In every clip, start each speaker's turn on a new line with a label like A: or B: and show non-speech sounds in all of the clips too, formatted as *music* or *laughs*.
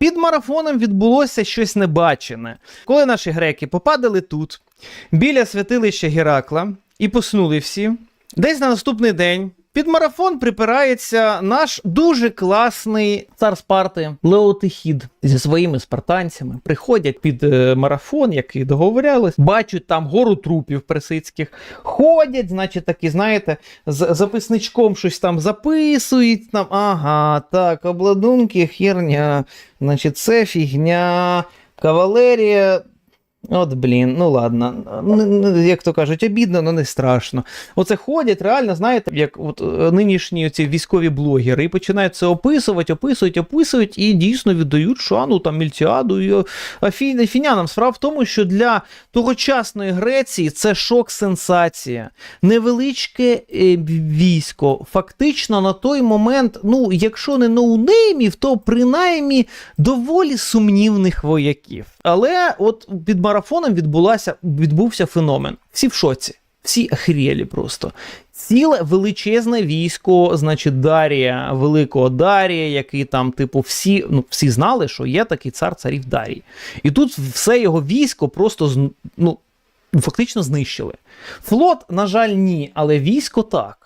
A: Під марафоном відбулося щось небачене. Коли наші греки попадали тут, біля святилища Геракла, і поснули всі, десь на наступний день. Під марафон припирається наш дуже класний цар Спарти Леотихід зі своїми спартанцями. Приходять під е, марафон, як і договорялись, бачать там гору трупів персидських, ходять, значить, такі, знаєте, з записничком щось там записують. Там, ага, так, обладунки, херня, значить, це фігня, кавалерія. От, блін, ну ладно. Як то кажуть, обідно, але не страшно. Оце ходять, реально, знаєте, як от е, нинішні ці військові блогери, і починають це описувати, описують, описують, і дійсно віддають шану там Мільтіаду і афі- афінянам. Справа в тому, що для тогочасної Греції це шок-сенсація. Невеличке е, військо. Фактично на той момент, ну, якщо не ноунеймів, то принаймні доволі сумнівних вояків. Але от під марафоном відбулася, відбувся феномен. Всі в шоці, всі ахрієлі просто. Ціле величезне військо, значить, Дарія, великого Дарія, який там, типу, всі, ну, всі знали, що є такий цар царів Дарій. І тут все його військо просто ну, фактично знищили. Флот, на жаль, ні, але військо так.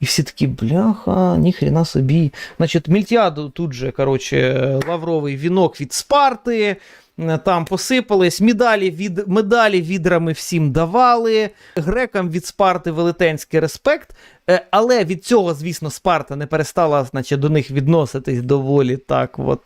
A: І всі такі, бляха, ніхрена собі. Значить, Мільтіаду тут же, коротше, лавровий вінок від Спарти. Е, Там посипались, медалі від медалі відрами всім давали. Грекам від Спарти велетенський респект. Е, Але від цього, звісно, Спарта не перестала значить, до них відноситись доволі так, от,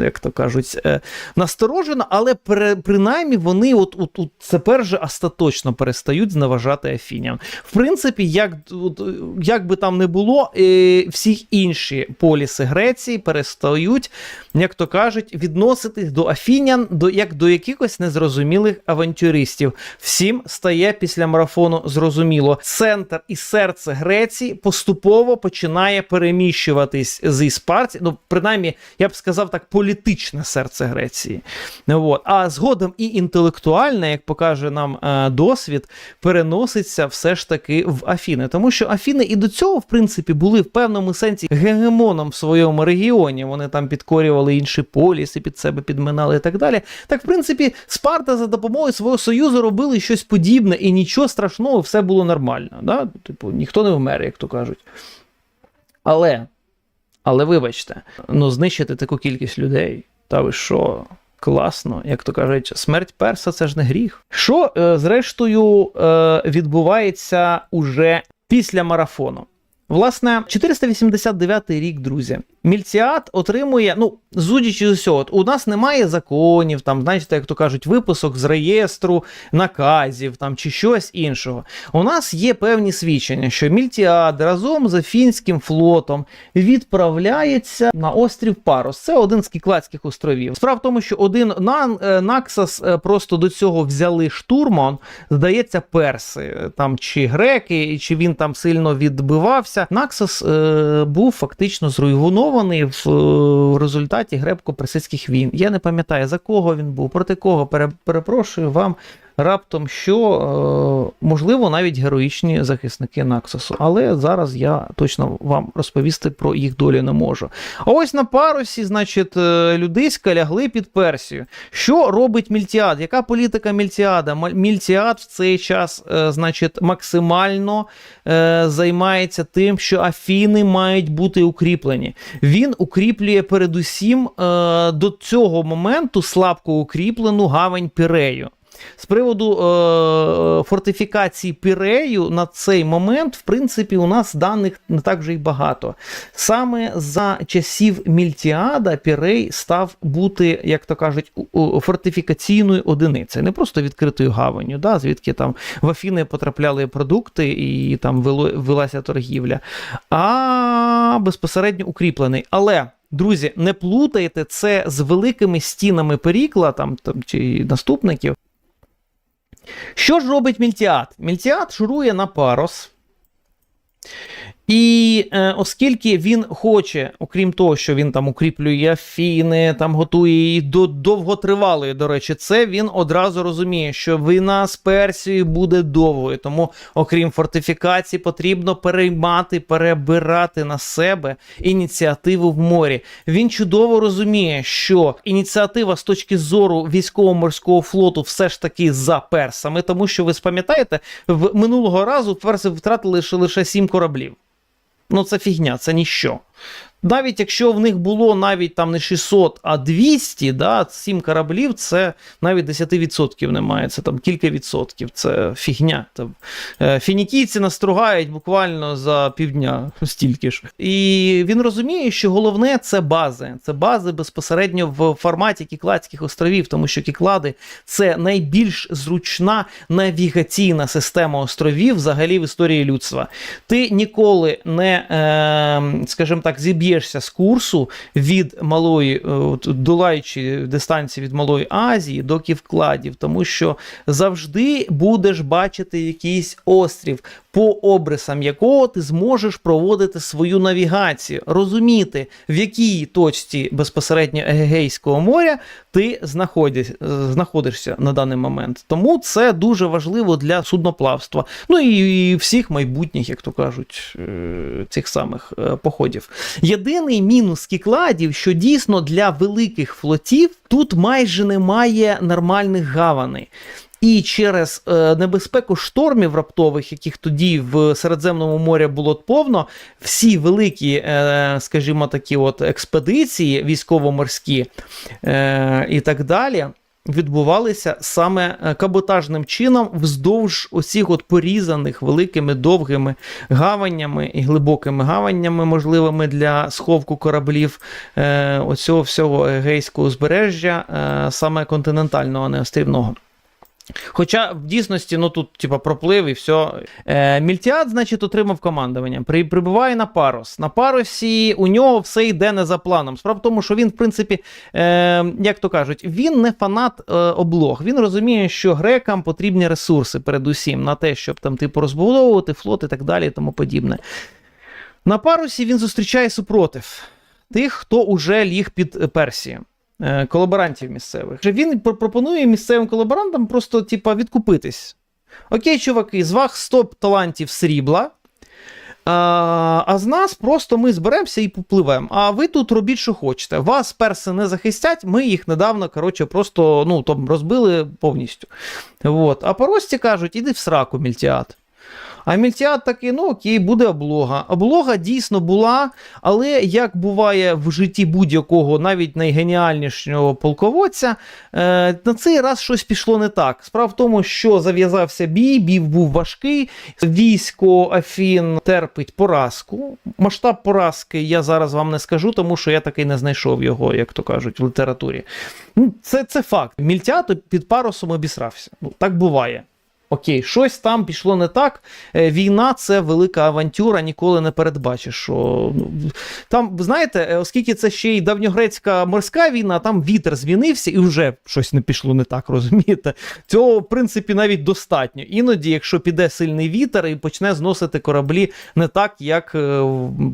A: як то кажуть, е, насторожено, але при, принаймні вони от, от, от тепер же остаточно перестають зневажати Афінян. В принципі, як, от, як би там не було, е, всі інші поліси Греції перестають, як то кажуть, відноситись до Афінян до, як до якихось незрозумілих авантюристів. Всім стає після марафону зрозуміло. Центр і серце Греції поступово починає переміщуватись зі Спарті. Ну, принаймні, я б сказав так, політичне серце Греції. От. А згодом і інтелектуальне, як покаже нам е, досвід, переноситься все ж таки в Афіни. Тому що Афіни і до цього, в принципі, були в певному сенсі гегемоном в своєму регіоні. Вони там підкорювали інші поліси, під себе підминали і так далі. Так, в принципі, Спарта за допомогою свого союзу робили щось подібне, і нічого страшного, все було нормально. Да? Типу, ніхто не вмер, як то кажуть. Але, але вибачте, ну знищити таку кількість людей, та ви що? Класно, як то кажуть, смерть перса це ж не гріх. Що, е, зрештою, е, відбувається уже після марафону? Власне, 489 рік, друзі. Мільціат отримує, ну, судячи з усього, у нас немає законів, там, знаєте, як то кажуть, випусок з реєстру, наказів там, чи щось іншого. У нас є певні свідчення, що Мільтіад разом з Афінським флотом відправляється на острів Парос. Це один з Кікладських островів. Справа в тому, що один е, Наксас е, просто до цього взяли штурмом, здається, перси е, там чи греки, чи він там сильно відбивався. Наксас е, був фактично зруйнований в е, результаті гребко-персидських війн. Я не пам'ятаю за кого він був, проти кого Пере, перепрошую вам. Раптом що, е, можливо, навіть героїчні захисники Наксосу. Але зараз я точно вам розповісти про їх долю не можу. А ось на парусі, значить, е, людиська лягли під Персію. Що робить Мільтіад? Яка політика Мільтіада? Мільтіад в цей час, е, значить, максимально займається тим, що Афіни мають бути укріплені. Він укріплює передусім до цього моменту слабко укріплену гавань Пірею. З приводу е, фортифікації Пірею на цей момент, в принципі, у нас даних не так вже й багато. Саме за часів Мільтіада Пірей став бути, як то кажуть, фортифікаційною одиницею, не просто відкритою гаванню, да, звідки там в Афіни потрапляли продукти і там велася торгівля, а безпосередньо укріплений. Але. Друзі, не плутайте це з великими стінами Перікла там, там чи наступників. Що ж робить мільтіат? Мільтіат шурує на парос І е, оскільки він хоче, окрім того, що він там укріплює Афіни, там готує її до довготривалої, до речі, це він одразу розуміє, що війна з Персією буде довгою. Тому, окрім фортифікацій, потрібно переймати, перебирати на себе ініціативу в морі. Він чудово розуміє, що ініціатива з точки зору військово-морського флоту все ж таки за персами, тому що ви спам'ятаєте, в минулого разу перси втратили лише сім кораблів. Ну, це фігня, це ніщо. Навіть якщо в них було навіть там не 600, а 200, да, 7 кораблів, це навіть 10% немає. Це там кілька відсотків. Це фігня. Там, е, фінікійці настругають буквально за півдня *laughs* стільки ж. І він розуміє, що головне це бази. Це бази безпосередньо в форматі Кікладських островів, тому що Кіклади це найбільш зручна навігаційна система островів взагалі в історії людства. Ти ніколи не, е, скажімо так, зіб'єшся з курсу від малої, е, долаючи дистанції від Малої Азії до Ківкладів, тому що завжди будеш бачити якийсь острів, по обрисам якого ти зможеш проводити свою навігацію, розуміти, в якій точці безпосередньо Егейського моря ти знаходишся на даний момент. Тому це дуже важливо для судноплавства. Ну і, і всіх майбутніх, як то кажуть, е, цих самих е, походів. Єдиний мінус кікладів, що дійсно для великих флотів тут майже немає нормальних гаваней. І через е, небезпеку штормів раптових, яких тоді в Середземному морі було повно, всі великі, е, скажімо такі, от експедиції військово-морські е, і так далі. Відбувалися саме каботажним чином вздовж усіх от порізаних великими довгими гаванями і глибокими гаванями, можливими для сховку кораблів е, оцього всього егейського узбережжя, е, саме континентального, а не острівного. Хоча в дійсності, ну тут, типа, проплив і все. Е, Мільтіад, значить, отримав командування. При, прибуває на парус. На парусі у нього все йде не за планом. Справа в тому, що він, в принципі, е, як то кажуть, він не фанат е, облог. Він розуміє, що грекам потрібні ресурси, передусім, на те, щоб там, типу, розбудовувати флот і так далі, і тому подібне. На парусі він зустрічає супротив тих, хто уже ліг під Персію. Е, колаборантів місцевих. Він пропонує місцевим колаборантам просто, типа, відкупитись. Окей, чуваки, з вас 100 талантів срібла. А, а з нас просто ми зберемося і попливемо. А ви тут робіть, що хочете. Вас перси не захистять, ми їх недавно, коротше, просто ну, там, розбили повністю. От. А по Рості кажуть, іди в сраку, мільтіат. А Мільтіат такий, ну окей, буде облога. Облога дійсно була, але як буває в житті будь-якого, навіть найгеніальнішого полководця, е, на цей раз щось пішло не так. Справа в тому, що зав'язався бій, бій був важкий. Військо Афін терпить поразку. Масштаб поразки я зараз вам не скажу, тому що я таки не знайшов його, як то кажуть, в літературі. Ну, Це, це факт. Мільтіат під парусом обісрався. Ну, так буває. Окей, щось там пішло не так. Е, Війна це велика авантюра, ніколи не передбачиш. Що, ну, там, знаєте, е, оскільки це ще й давньогрецька морська війна, там вітер змінився і вже щось не пішло не так, *laughs* розумієте? Цього, в принципі, навіть достатньо. Іноді, якщо піде сильний вітер і почне зносити кораблі не так, як е,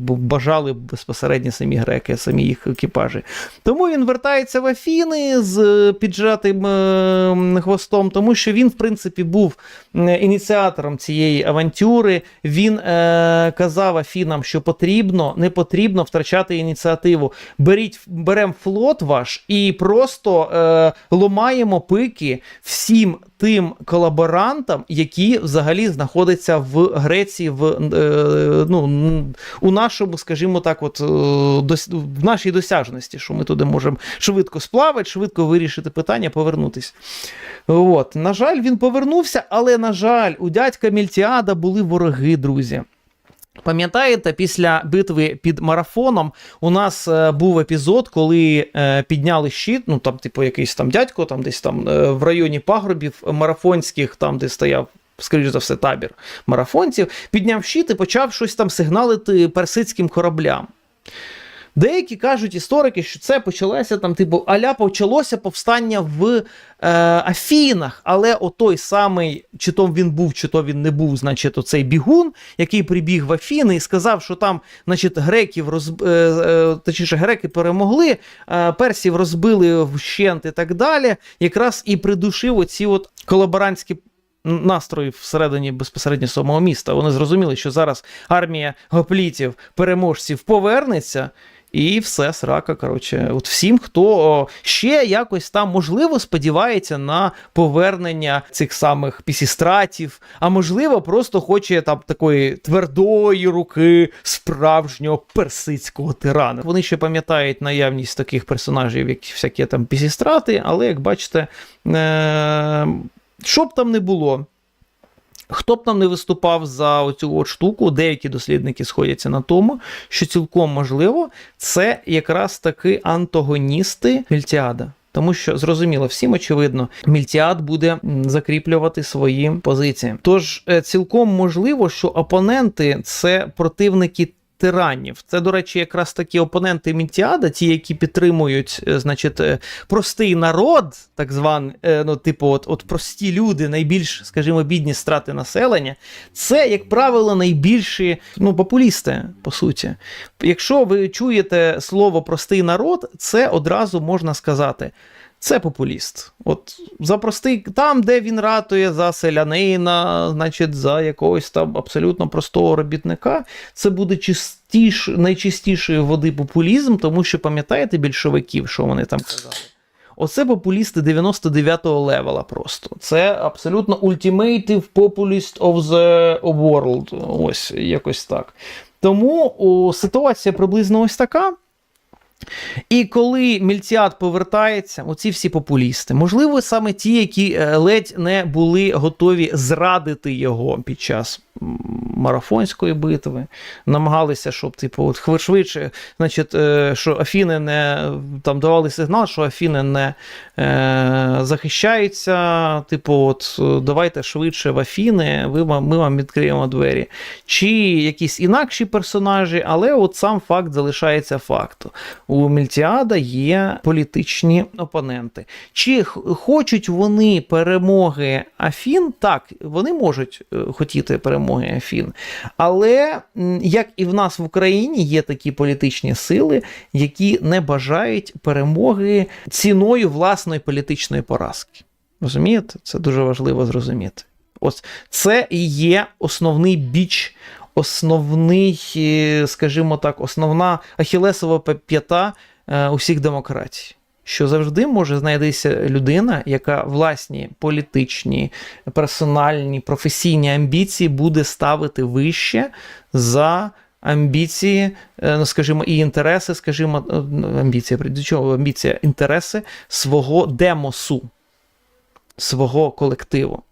A: бажали безпосередньо самі греки, самі їх екіпажі. Тому він вертається в Афіни з піджатим е, хвостом, тому що він, в принципі, був ініціатором цієї авантюри. Він е, казав Афінам, що потрібно, не потрібно втрачати ініціативу. Беріть, беремо флот ваш і просто е, ломаємо пики всім тим колаборантам, які взагалі знаходяться в Греції, в, е, ну, у нашому, скажімо так, от, е, дос, в нашій досяжності, що ми туди можемо швидко сплавати, швидко вирішити питання, повернутися. От. На жаль, він повернувся, але, на жаль, у дядька Мільтіада були вороги, друзі. Пам'ятаєте, після битви під марафоном у нас е, був епізод, коли е, підняли щит, ну там, типу, якийсь там дядько, там десь там е, в районі пагорбів марафонських, там, де стояв. Скоріше за все, табір марафонців, підняв щит і почав щось там сигналити персидським кораблям. Деякі кажуть історики, що це почалося там, типу, аля почалося повстання в е, Афінах, але отой самий, чи то він був, чи то він не був, значить, оцей бігун, який прибіг в Афіни і сказав, що там, значить, греків роз, е, е, точніше, греки перемогли, е, персів розбили вщент і так далі, якраз і придушив оці от колаборантські настрої всередині безпосередньо самого міста. Вони зрозуміли, що зараз армія гоплітів, переможців повернеться. І все, срака. Коротше, от всім, хто ще якось там можливо сподівається на повернення цих самих пісістратів, а можливо, просто хоче там такої твердої руки справжнього персидського тирана. Вони ще пам'ятають наявність таких персонажів, як всякі там пісістрати, але як бачите, е- що б там не було. Хто б там не виступав за оцю от штуку, деякі дослідники сходяться на тому, що цілком можливо, це якраз таки антагоністи Мільтіада. Тому що зрозуміло, всім очевидно, Мільтіад буде закріплювати свої позиції. Тож е, цілком можливо, що опоненти це противники тиранів. Це, до речі, якраз такі опоненти Мінтіада, ті, які підтримують, е, значить, е, простий народ, так званий, е, ну, типу, от, от прості люди, найбільш, скажімо, бідні страти населення. Це, як правило, найбільші ну, популісти, по суті. Якщо ви чуєте слово простий народ, це одразу можна сказати. Це популіст. От за простий, там, де він ратує за селянина, значить, за якогось там абсолютно простого робітника, це буде чистіш, найчистішої води популізм, тому що пам'ятаєте більшовиків, що вони там казали? Оце популісти 99-го левела просто. Це абсолютно ultimative populist of the world. Ось якось так. Тому о, ситуація приблизно ось така. І коли мільціат повертається, оці всі популісти, можливо, саме ті, які е, ледь не були готові зрадити його під час марафонської битви, намагалися, щоб типу, от швидше, значить, е, що Афіни не там давали сигнал, що Афіни не е, захищаються. Типу, от давайте швидше в Афіни, ви, ми вам відкриємо двері. Чи якісь інакші персонажі, але от сам факт залишається фактом. У Мільтіада є політичні опоненти. Чи хочуть вони перемоги Афін? Так, вони можуть е, хотіти перемоги Афін. Але як і в нас в Україні є такі політичні сили, які не бажають перемоги ціною власної політичної поразки. Розумієте? Це дуже важливо зрозуміти. Ось це і є основний біч, основний, е, скажімо так, основна ахілесова п'ята е, усіх демократій що завжди може знайдися людина, яка власні політичні, персональні, професійні амбіції буде ставити вище за. Амбіції, е, ну скажімо, і інтереси, скажімо, е, амбіція, до чого амбіція, інтереси свого демосу, свого колективу.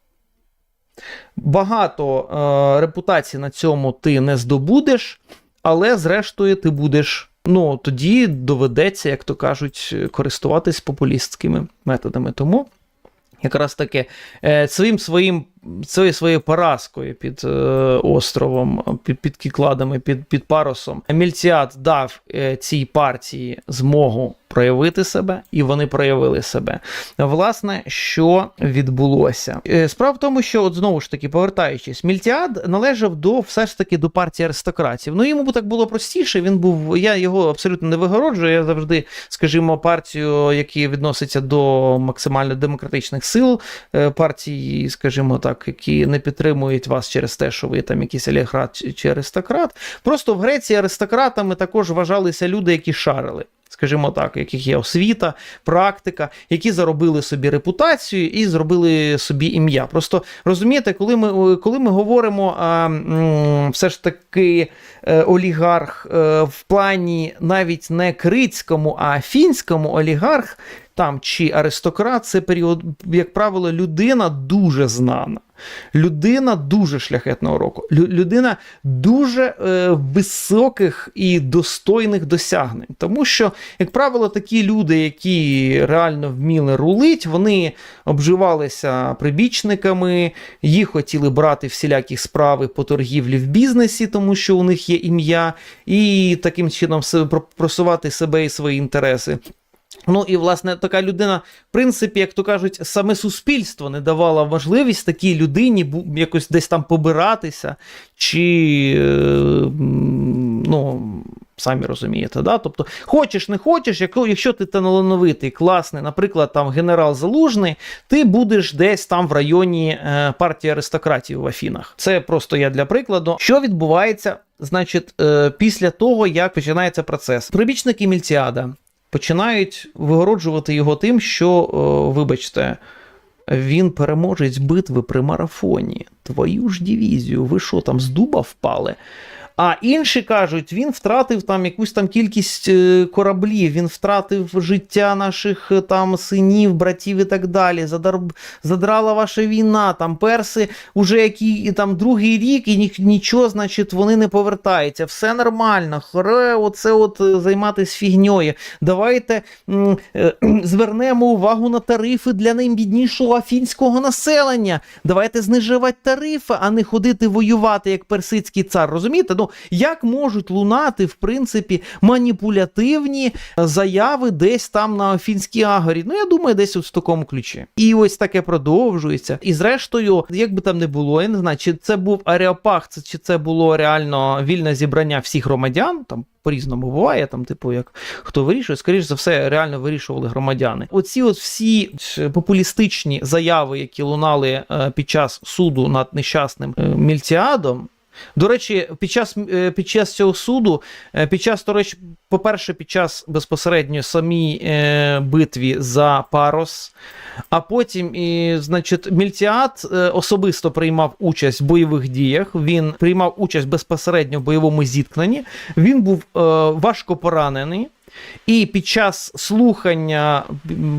A: Багато е, репутацій на цьому ти не здобудеш, але зрештою ти будеш ну тоді доведеться, як то кажуть, користуватись популістськими методами. Тому якраз таки е, своїм своїм цією своєю поразкою під е, островом, під під кікладами, під під парусом, Мільціат дав е, цій партії змогу проявити себе, і вони проявили себе. Власне, що відбулося? Е, справа в тому, що от знову ж таки, повертаючись, Мільтіад належав до все ж таки до партії аристократів. Ну йому так було простіше. Він був, я його абсолютно не вигороджую. Я завжди, скажімо, партію, які відноситься до максимально демократичних сил, партії, скажімо так, які не підтримують вас через те, що ви там якийсь олігарх чи аристократ. Просто в Греції аристократами також вважалися люди, які шарили скажімо так, яких є освіта, практика, які заробили собі репутацію і зробили собі ім'я. Просто розумієте, коли ми коли ми говоримо а, все ж таки е, олігарх е, в плані навіть не критському, а фінському олігарх. Там чи аристократ, це період, як правило, людина дуже знана. Людина дуже шляхетного року, людина дуже е, високих і достойних досягнень. Тому що, як правило, такі люди, які реально вміли рулить, вони обживалися прибічниками, їх хотіли брати всілякі справи по торгівлі в бізнесі, тому що у них є ім'я, і таким чином просувати себе і свої інтереси. Ну і власне така людина, в принципі, як то кажуть, саме суспільство не давало можливість такій людині якось десь там побиратися, чи е, ну. Самі розумієте, да? Тобто, хочеш, не хочеш, якщо, ти талановитий, класний, наприклад, там генерал Залужний, ти будеш десь там в районі е, партії аристократів в Афінах. Це просто я для прикладу. Що відбувається, значить, е, після того, як починається процес? Прибічники Мільтіада починають вигороджувати його тим, що, вибачте, він переможець битви при марафоні. Твою ж дивізію, ви що там з дуба впали? А інші кажуть, він втратив там якусь там кількість е, кораблів, він втратив життя наших е, там синів, братів і так далі. Задар... Задрала ваша війна, там перси уже який там другий рік, і ні... нічого, значить, вони не повертаються. Все нормально, хоре, оце от е, займатися фігньою. Давайте звернемо увагу на тарифи для найбіднішого афінського населення. Давайте знижувати тарифи, а не ходити воювати як персидський цар. Розумієте? Ну як можуть лунати, в принципі, маніпулятивні е, заяви десь там на Афінській агорі? Ну я думаю, десь от в такому ключі. І ось таке продовжується. І зрештою, як би там не було, я не знаю, чи це був Аріопаг, це- чи це було реально вільне зібрання всіх громадян. Там по-різному буває, там, типу, як хто вирішує, скоріш за все, реально вирішували громадяни. Оці от всі е, популістичні заяви, які лунали е, під час суду над нещасним Мільтіадом. До речі, під час, е, під час цього суду, е, під час, до речі, по-перше, під час безпосередньо самій е, битві за Парос, а потім, і, значить, Мільтіад е, особисто приймав участь в бойових діях. Він приймав участь безпосередньо в бойовому зіткненні. Він був е, важко поранений, і під час слухання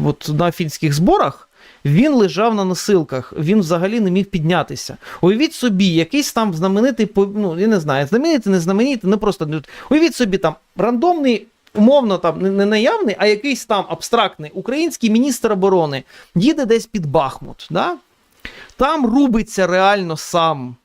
A: от, на фінських зборах. Він лежав на носилках, він взагалі не міг піднятися. Уявіть собі, якийсь там знаменитий, ну я не знаю, знаменитий, не знаменитий, не просто ну, уявіть собі там рандомний. Умовно, там не- наявний, а якийсь там абстрактний український міністр оборони їде десь під Бахмут. Да? Там рубиться реально сам.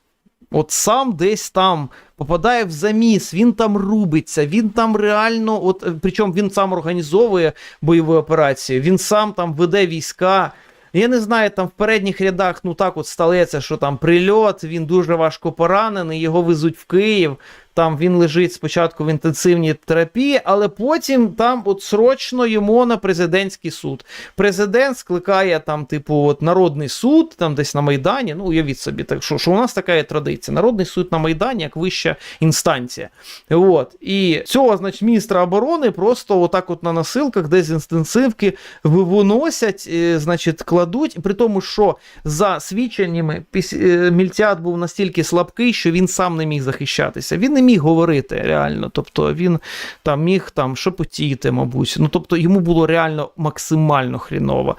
A: От сам десь там попадає в заміс, він там рубиться, він там реально, от, е, причому він сам організовує бойові операції, він сам там веде війська. Я не знаю, там в передніх рядах, ну так от сталеться, що там прильот, він дуже важко поранений, його везуть в Київ. Там він лежить спочатку в інтенсивній терапії, але потім там от срочно йому на президентський суд. Президент скликає там, типу, от народний суд, там десь на Майдані. Ну, уявіть собі, так що, що у нас така є традиція. Народний суд на Майдані як вища інстанція. От. І цього, значить, міністра оборони просто отак от на носилках, десь з інтенсивки виносять, е, значить, кладуть. При тому, що за свідченнями е, був настільки слабкий, що він сам не міг захищатися. Він не міг говорити реально. Тобто він там міг там шепотіти, мабуть. Ну тобто йому було реально максимально хріново.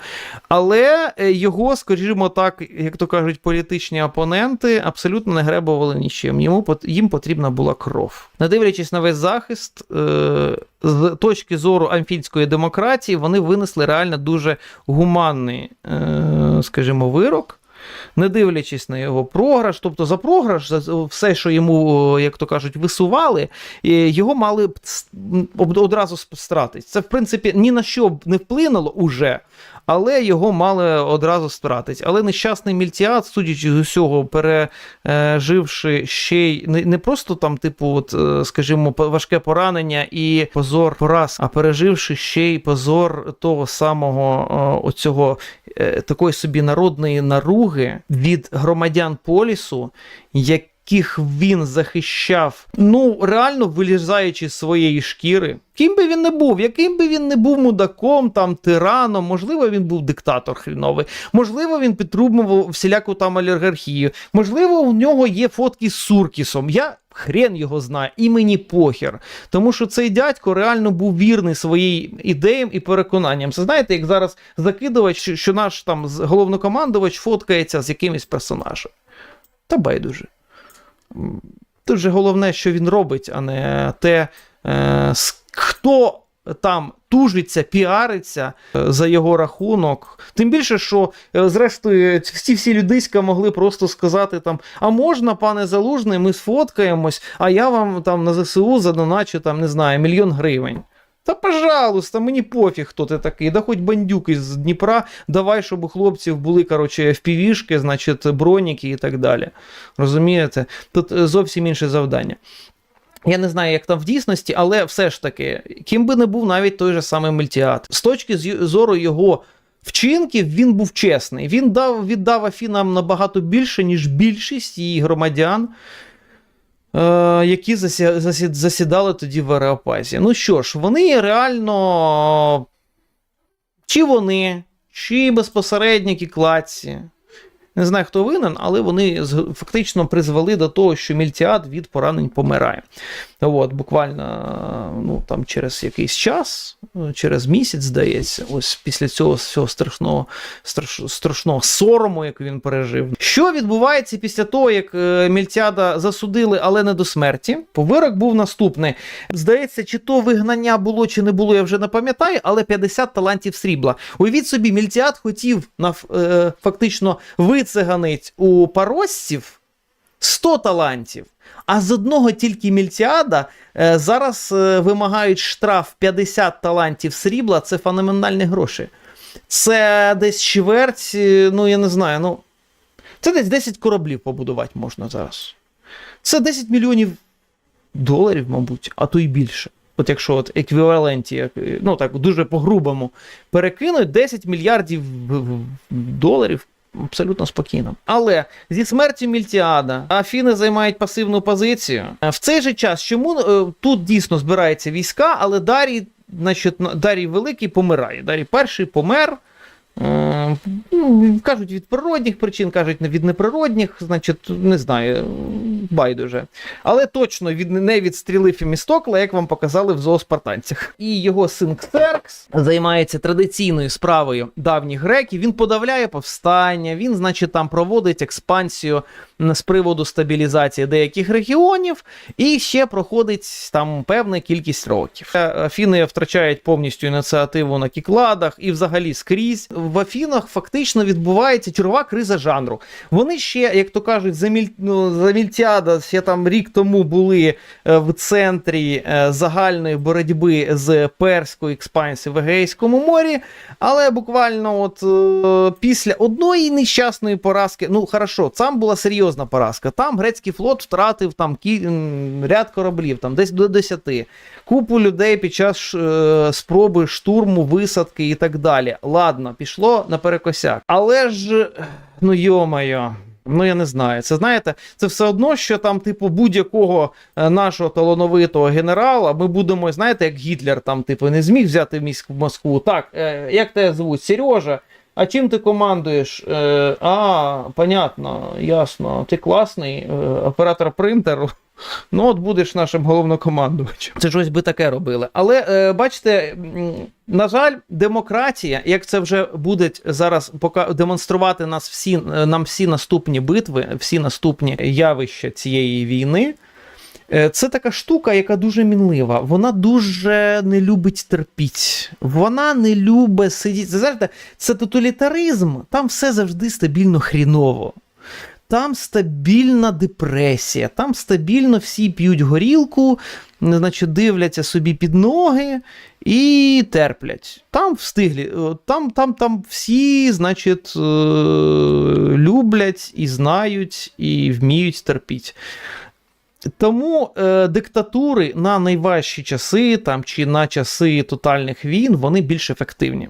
A: Але е, його, скажімо так, як то кажуть, політичні опоненти абсолютно не гребували нічим. Йому їм потрібна була кров. Не дивлячись на весь захист, е, з точки зору амфінської демократії, вони винесли реально дуже гуманний, е, скажімо, вирок. Не дивлячись на його програш, тобто за програш, за все, що йому, як то кажуть, висували, е, його мали б одразу стратити. Це, в принципі, ні на що б не вплинуло уже, але його мали одразу стратити. Але нещасний мільтіат, судячи з усього, переживши ще й не, просто там, типу, от, е, скажімо, важке поранення і позор пораз, а переживши ще й позор того самого о, оцього е, такої собі народної наруги від громадян полісу, які яких він захищав, ну реально вилізаючи з своєї шкіри. Ким би він не був, яким би він не був мудаком, там тираном, можливо, він був диктатор хріновий, можливо, він підтримував всіляку там олігархію, можливо, у нього є фотки з Суркісом. Я хрен його знає, і мені похер. Тому що цей дядько реально був вірний своїм ідеям і переконанням. Це знаєте, як зараз закидувач, що наш там головнокомандувач фоткається з якимось персонажем. Та байдуже. М, Тут же головне, що він робить, а не те, е, хто там тужиться, піариться е, за його рахунок. Тим більше, що, е, зрештою, всі всі людиська могли просто сказати там: а можна, пане Залужний, ми сфоткаємось, а я вам там на ЗСУ задоначу там, не знаю, мільйон гривень. Та пожалуйста, мені пофіг, хто ти такий. Да хоч бандюк із Дніпра, давай, щоб у хлопців були, коротше, впівішки, значить, броніки і так далі. Розумієте? Тут е, зовсім інше завдання. Я не знаю, як там в дійсності, але все ж таки, ким би не був навіть той же самий Мельтіат. З точки зору його вчинків, він був чесний. Він дав, віддав Афінам набагато більше, ніж більшість її громадян, які засі, засі, засідали тоді в Ареопазі. Ну що ж, вони реально. Чи вони, чи безпосередні кладці. Не знаю, хто винен, але вони фактично призвели до того, що Мільтіад від поранень помирає. От, буквально ну, там, через якийсь час, через місяць, здається, ось після цього всього страшного, страш, страшного сорому, як він пережив. Що відбувається після того, як е, Мільтіада засудили, але не до смерті? Повирок був наступний. Здається, чи то вигнання було, чи не було, я вже не пам'ятаю, але 50 талантів срібла. Уявіть собі, Мільтіад хотів на, е, фактично вициганить у паросців 100 талантів. А з одного тільки мільтіада е, зараз е, вимагають штраф 50 талантів срібла. Це феноменальні гроші. Це десь чверть, е, ну я не знаю. ну Це десь 10 кораблів побудувати можна зараз. Це 10 мільйонів доларів, мабуть, а то й більше. От якщо от еквіваленті, ну так дуже по-грубому, перекинуть 10 мільярдів доларів абсолютно спокійно. Але зі смертю Мільтіада Афіни займають пасивну позицію. В цей же час, чому е, тут дійсно збираються війська, але Дарій, значить, Дарій Великий помирає. Дарій перший помер. Е, ну, Кажуть, від природних причин, кажуть, від неприродних, значить, не знаю, байдуже. Але точно від, не від стріли Фемістокла, як вам показали в зооспартанцях. І його син Ксеркс займається традиційною справою давніх греків. Він подавляє повстання, він, значить, там проводить експансію з приводу стабілізації деяких регіонів, і ще проходить там певна кількість років. Е, Афіни втрачають повністю ініціативу на кікладах і взагалі скрізь. В Афінах фактично відбувається чергова криза жанру. Вони ще, як то кажуть, за, міль... ну, ще там рік тому були е, в центрі е, загальної боротьби з перською експансією в Егейському морі, але буквально от після одної нещасної поразки, ну хорошо, там була серйозна поразка. Там грецький флот втратив там кі... ряд кораблів, там десь до 10. Купу людей під час е, спроби штурму, висадки і так далі. Ладно, пішло наперекосяк. Але ж, ну йо-моє. Ну, я не знаю. Це знаєте, це все одно, що там, типу, будь-якого е, нашого талановитого генерала ми будемо, знаєте, як Гітлер там, типу, не зміг взяти міську Москву. Так, е, як тебе звуть? Сережа. А чим ти командуєш? Е, а, понятно, ясно. Ти класний е, оператор принтеру. Ну, от будеш нашим головнокомандувачем. Це щось би таке робили. Але е, бачите, на жаль, демократія, як це вже буде зараз демонструвати нас всі, е, нам всі наступні битви, всі наступні явища цієї війни. Е, Це така штука, яка дуже мінлива. Вона дуже не любить терпіть. Вона не любить сидіти. Знаєте, це тоталітаризм, там все завжди стабільно хріново. Там стабільна депресія, там стабільно всі п'ють горілку, значить, дивляться собі під ноги і терплять. Там встиглі, там, там, там всі, значить, е, люблять і знають, і вміють терпіти. Тому е, диктатури на найважчі часи там, чи на часи тотальних війн вони більш ефективні.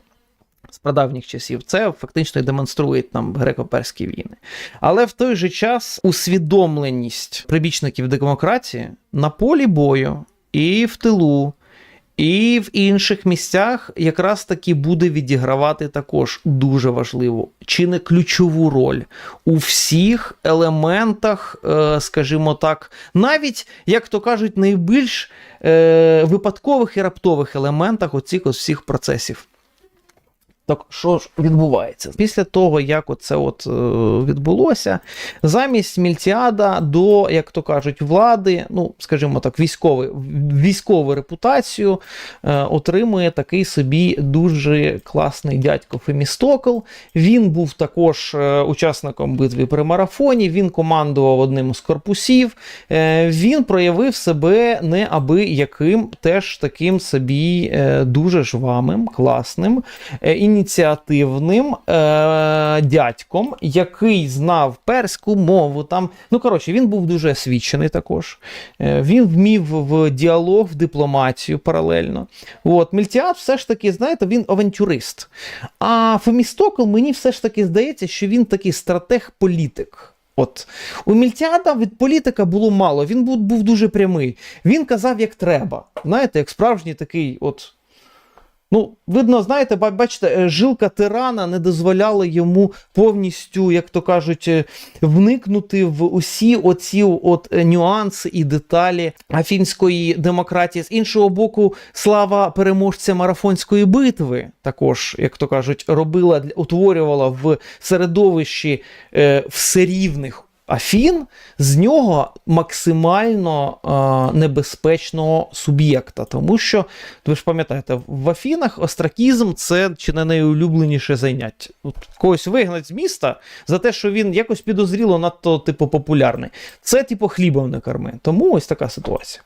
A: з прадавніх часів. Це фактично і демонструє нам греко-перські війни. Але в той же час усвідомленість прибічників демократії на полі бою і в тилу. І в інших місцях якраз таки буде відігравати також дуже важливу чи не ключову роль у всіх елементах, е, скажімо так, навіть, як то кажуть, найбільш е, випадкових і раптових елементах оцих ось всіх процесів. Так що ж відбувається? Після того, як оце от е, відбулося, замість Мільтіада до, як то кажуть, влади, ну, скажімо так, військової, військову репутацію е, отримує такий собі дуже класний дядько Фемістокл. Він був також е, учасником битви при марафоні, він командував одним з корпусів. Е, він проявив себе неабияким, теж таким собі е, дуже жвамим, класним. Е, ініціативним е, дядьком, який знав перську мову. Там, ну коротше, він був дуже освічений також. Е, він вмів в діалог, в дипломатію паралельно. От, Мільтіад все ж таки, знаєте, він авантюрист. А Фемістокл, мені все ж таки здається, що він такий стратег-політик. От у Мільтіада від політика було мало. Він був, був дуже прямий. Він казав, як треба. Знаєте, як справжній такий, от. Ну, видно, знаєте, бачите, е, жилка тирана не дозволяла йому повністю, як то кажуть, е, вникнути в усі оці от е, нюанси і деталі афінської демократії. З іншого боку, слава переможця марафонської битви, також, як то кажуть, робила утворювала в середовищі е, всерівних. Афін з нього максимально е, небезпечного суб'єкта, тому що ви ж пам'ятаєте, в Афінах остракізм це чи не найулюбленіше заняття. От когось вигнать з міста за те, що він якось підозріло надто типу популярний. Це типу хлібом не корми. Тому ось така ситуація.